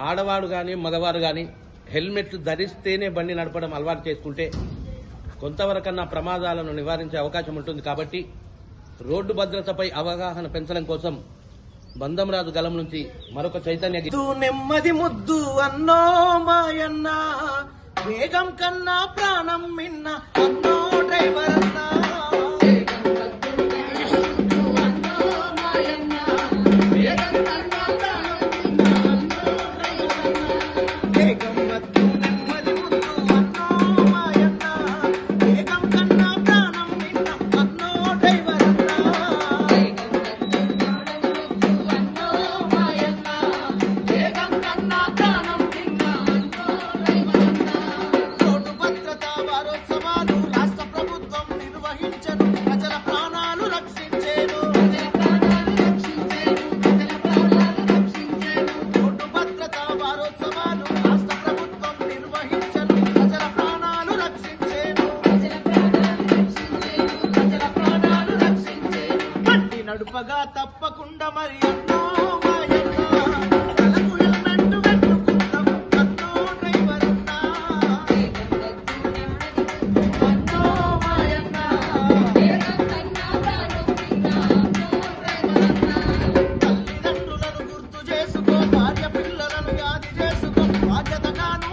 ఆడవాడు కానీ మగవారు కానీ హెల్మెట్ ధరిస్తేనే బండి నడపడం అలవాటు చేసుకుంటే కొంతవరకన్నా ప్రమాదాలను నివారించే అవకాశం ఉంటుంది కాబట్టి రోడ్డు భద్రతపై అవగాహన పెంచడం కోసం బంధంరాజు గలం నుంచి మరొక చైతన్య నెమ్మది ముద్దు అన్నో మాయన్న వేగం కన్నా ప్రాణం మిన్న గడపగా తప్పకుండా మరి Oh, తల్లిదండ్రులను గుర్తు చేసుకో చేసుకో బాధ్యతగాను